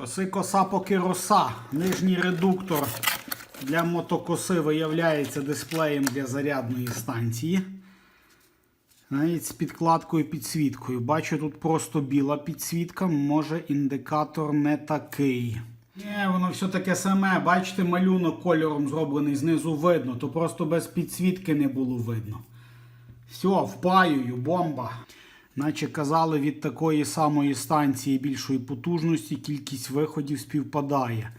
Коси коса поки роса. Нижній редуктор для мотокоси виявляється дисплеєм для зарядної станції. Навіть з підкладкою підсвіткою. Бачу, тут просто біла підсвітка, може індикатор не такий. Ні, воно все таке саме. Бачите, малюнок кольором зроблений знизу видно, то просто без підсвітки не було видно. Все, впаюю, бомба. Наче казали, від такої самої станції більшої потужності кількість виходів співпадає.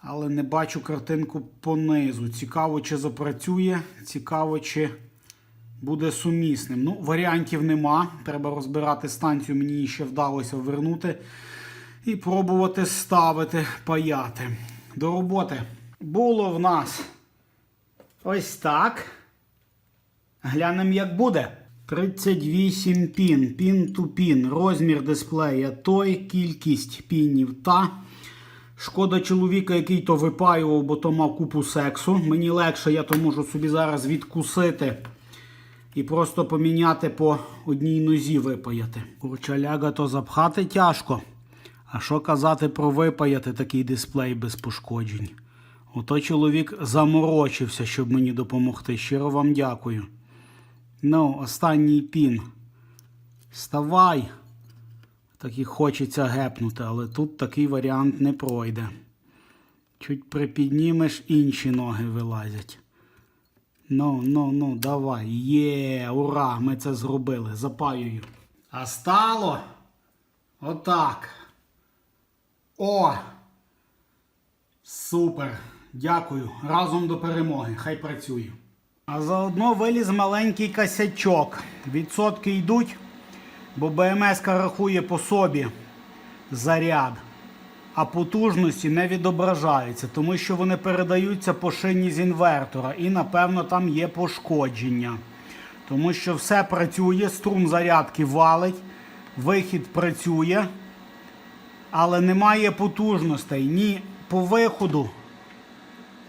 Але не бачу картинку понизу. Цікаво, чи запрацює, цікаво, чи буде сумісним. Ну, варіантів нема. Треба розбирати станцію, мені ще вдалося вернути. І пробувати ставити, паяти. До роботи. Було в нас ось так. Глянемо, як буде. 38 пін, пін ту пін. Розмір дисплея той, кількість пінів та. Шкода чоловіка, який то випаював, бо то мав купу сексу. Мені легше, я то можу собі зараз відкусити і просто поміняти по одній нозі випаяти. Курчаляга то запхати тяжко. А що казати про випаяти такий дисплей без пошкоджень? Ото чоловік заморочився, щоб мені допомогти. Щиро вам дякую. Ну, останній пін. Вставай. Так і хочеться гепнути, але тут такий варіант не пройде. Чуть припіднімеш, інші ноги вилазять. Ну, ну, ну, давай. Є, ура! Ми це зробили. Запаюю. А стало? Отак. О! Супер! Дякую. Разом до перемоги. Хай працює. А заодно виліз маленький косячок. Відсотки йдуть, бо БМС рахує по собі заряд, а потужності не відображаються, тому що вони передаються по шині з інвертора і, напевно, там є пошкодження. Тому що все працює, струм зарядки валить, вихід працює, але немає потужностей ні по виходу,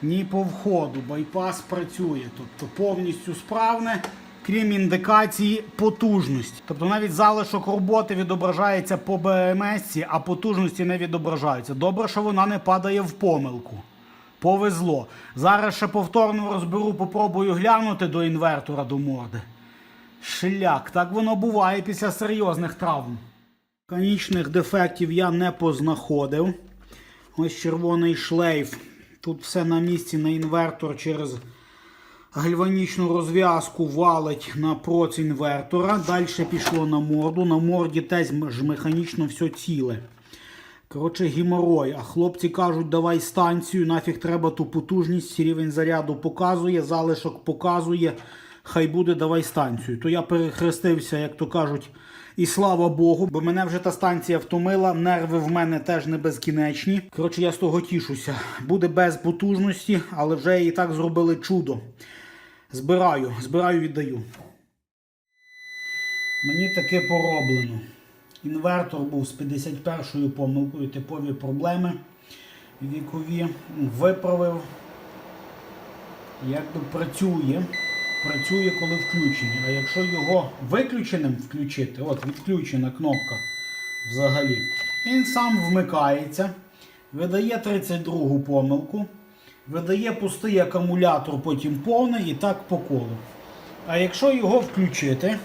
ні по входу. Байпас працює. Тобто повністю справне, крім індикації потужності. Тобто навіть залишок роботи відображається по БМС, а потужності не відображаються. Добре, що вона не падає в помилку. Повезло. Зараз ще повторно розберу, попробую глянути до інвертора до морди. Шляк, так воно буває після серйозних травм. Механічних дефектів я не познаходив. Ось червоний шлейф. Тут все на місці на інвертор через гальванічну розв'язку валить на проц інвертора. Далі пішло на морду. На морді теж механічно все ціле. Коротше, геморой. А хлопці кажуть, давай станцію, нафіг треба ту потужність, рівень заряду показує, залишок показує. Хай буде, давай станцію. То я перехрестився, як то кажуть, і слава Богу, бо мене вже та станція втомила, нерви в мене теж не безкінечні. Коротше, я з того тішуся. Буде без потужності, але вже і так зробили чудо. Збираю, збираю, віддаю. Мені таке пороблено. Інвертор був з 51-ю помилкою, типові проблеми вікові. Виправив. Якби працює. Працює, коли включений. А якщо його виключеним включити, от відключена кнопка взагалі, він сам вмикається, видає 32 помилку, видає пустий акумулятор, потім повний і так по колу. А якщо його включити,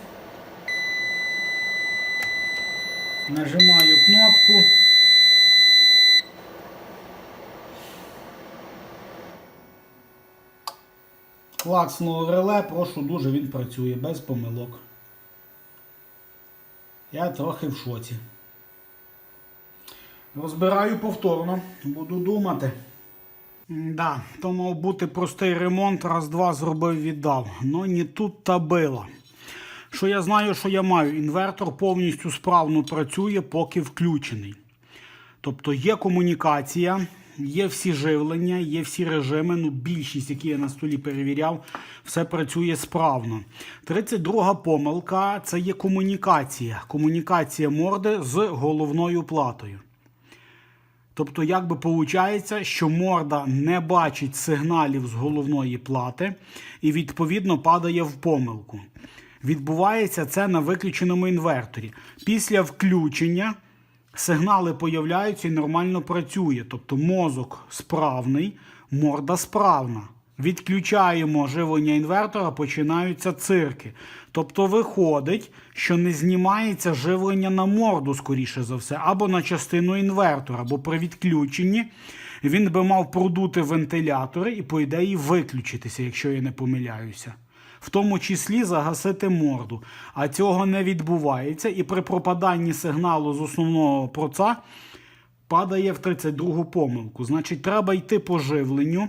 нажимаю кнопку. Клацнуло реле, прошу дуже, він працює без помилок. Я трохи в шоці. Розбираю повторно, буду думати. Да, то мав бути простий ремонт, раз-два зробив віддав. Ну не тут та била. Що я знаю, що я маю? Інвертор повністю справно працює, поки включений. Тобто є комунікація, є всі живлення, є всі режими. Ну, більшість, які я на столі перевіряв, все працює справно. 32 помилка це є комунікація. Комунікація морди з головною платою. Тобто, як би виходить, що морда не бачить сигналів з головної плати і, відповідно, падає в помилку. Відбувається це на виключеному інверторі. Після включення сигнали появляються і нормально працює. Тобто мозок справний, морда справна. Відключаємо живлення інвертора, починаються цирки. Тобто виходить, що не знімається живлення на морду, скоріше за все, або на частину інвертора, бо при відключенні він би мав продути вентилятори і, по ідеї, виключитися, якщо я не помиляюся. В тому числі загасити морду. А цього не відбувається, і при пропаданні сигналу з основного проца падає в 32 помилку. Значить, треба йти по живленню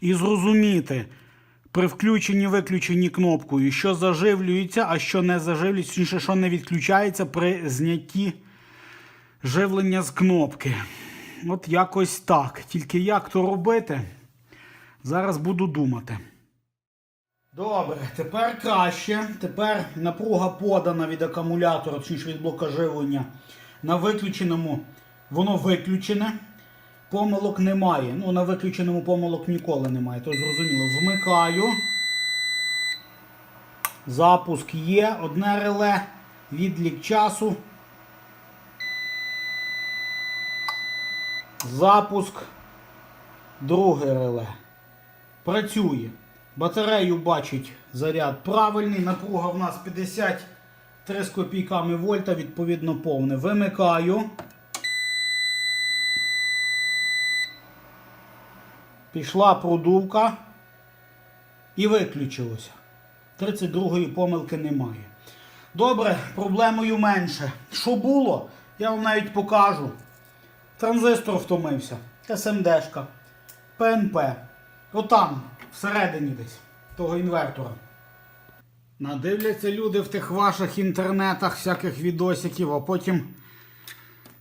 і зрозуміти при включенні виключенні кнопкою, що заживлюється, а що не заживлюється, що не відключається при знятті живлення з кнопки. От якось так. Тільки як то робити, зараз буду думати. Добре, тепер краще. Тепер напруга подана від акумулятора, точніше від блока живлення. На виключеному воно виключене. Помилок немає. Ну, на виключеному помилок ніколи немає. То зрозуміло. Вмикаю. Запуск є. Одне реле. Відлік часу. Запуск. Друге реле. Працює. Батарею бачить заряд правильний. Напруга в нас 53 з копійками вольта, відповідно повне. Вимикаю. Пішла продувка і виключилося. 32-ї помилки немає. Добре, проблемою менше. Що було, я вам навіть покажу. Транзистор втомився. СМДшка. ПНП. Отам, всередині десь, того інвертора. Надивляться люди в тих ваших інтернетах всяких відосиків, а потім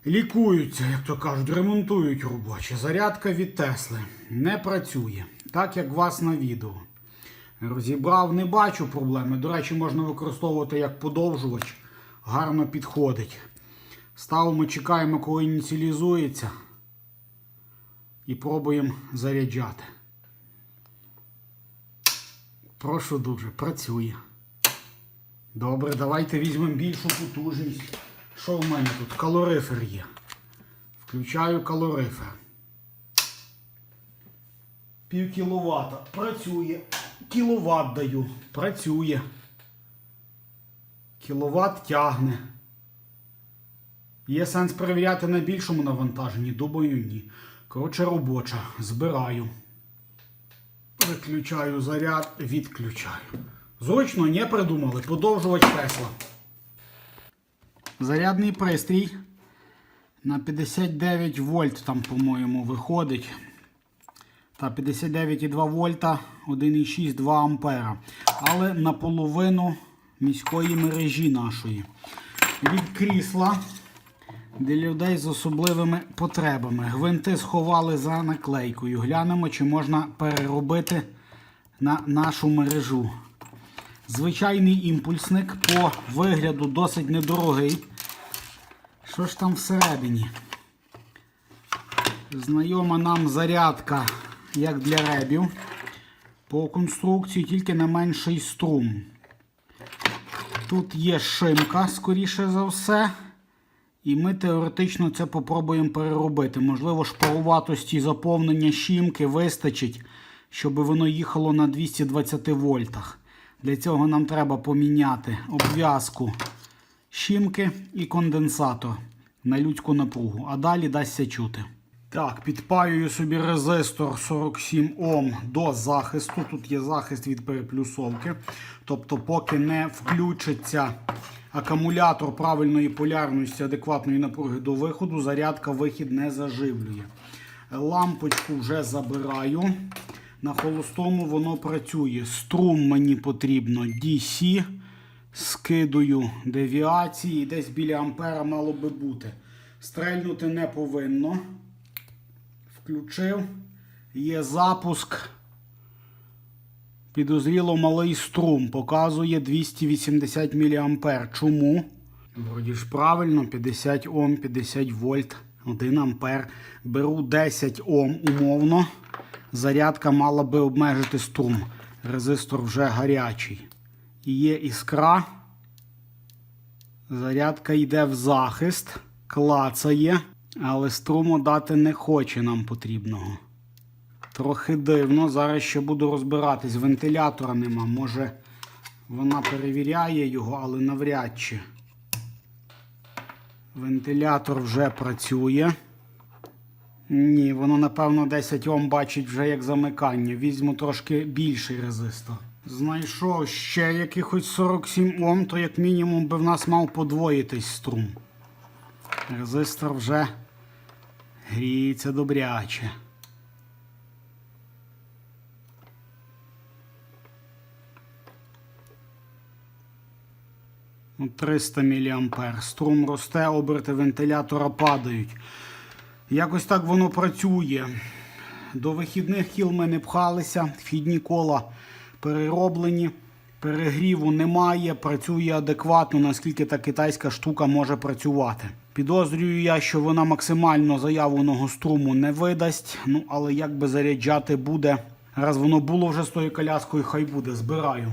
лікуються, як то кажуть, ремонтують робочі. Зарядка від Тесли не працює, так як вас на відео. Розібрав, не бачу проблеми. До речі, можна використовувати як подовжувач. Гарно підходить. Ставимо, чекаємо, коли ініціалізується. І пробуємо заряджати. Прошу дуже, працює. Добре, давайте візьмемо більшу потужність. Що в мене тут? Калорифер є. Включаю калорифер. Пів кіловата. Працює. Кіловат даю. Працює. Кіловат тягне. Є сенс перевіряти на більшому навантаженні? Думаю, ні. Коротше, робоча. Збираю. Виключаю заряд, відключаю. Зручно не придумали. Подовжувач Тесла. Зарядний пристрій на 59 вольт там, по-моєму, виходить. Та 59,2 вольта, 1,6 2 ампера. Але наполовину міської мережі нашої. Від крісла для людей з особливими потребами. Гвинти сховали за наклейкою. Глянемо, чи можна переробити на нашу мережу. Звичайний імпульсник по вигляду досить недорогий. Що ж там всередині? Знайома нам зарядка, як для ребів. По конструкції тільки на менший струм. Тут є шимка, скоріше за все. І ми теоретично це попробуємо переробити. Можливо, шпаруватості заповнення щімки вистачить, щоб воно їхало на 220 вольтах. Для цього нам треба поміняти обв'язку щімки і конденсатор на людську напругу. А далі дасться чути. Так, підпаюю собі резистор 47 Ом до захисту. Тут є захист від переплюсовки. Тобто, поки не включиться акумулятор правильної полярності адекватної напруги до виходу, зарядка вихід не заживлює. Лампочку вже забираю. На холостому воно працює. Струм мені потрібно DC. Скидую девіації. Десь біля ампера мало би бути. Стрельнути не повинно. Включив. Є запуск. Підозріло малий струм. Показує 280 мА. Чому? Вроді ж правильно, 50 Ом, 50 вольт, 1 ампер. Беру 10 Ом умовно. Зарядка мала би обмежити струм. Резистор вже гарячий. І є іскра. Зарядка йде в захист. клацає, але струму дати не хоче нам потрібного. Трохи дивно. Зараз ще буду розбиратись. Вентилятора нема. Може вона перевіряє його, але навряд чи. Вентилятор вже працює. Ні, воно, напевно, 10 Ом бачить вже як замикання. Візьму трошки більший резистор. Знайшов ще якихось 47 Ом, то як мінімум би в нас мав подвоїтись струм. Резистор вже гріється добряче. 300 мА. Струм росте, оберти вентилятора падають. Якось так воно працює. До вихідних кіл ми не пхалися, вхідні кола перероблені, перегріву немає, працює адекватно, наскільки та китайська штука може працювати. Підозрюю я, що вона максимально заявленого струму не видасть. Ну, але як би заряджати буде, раз воно було вже з тою коляскою, хай буде, збираю.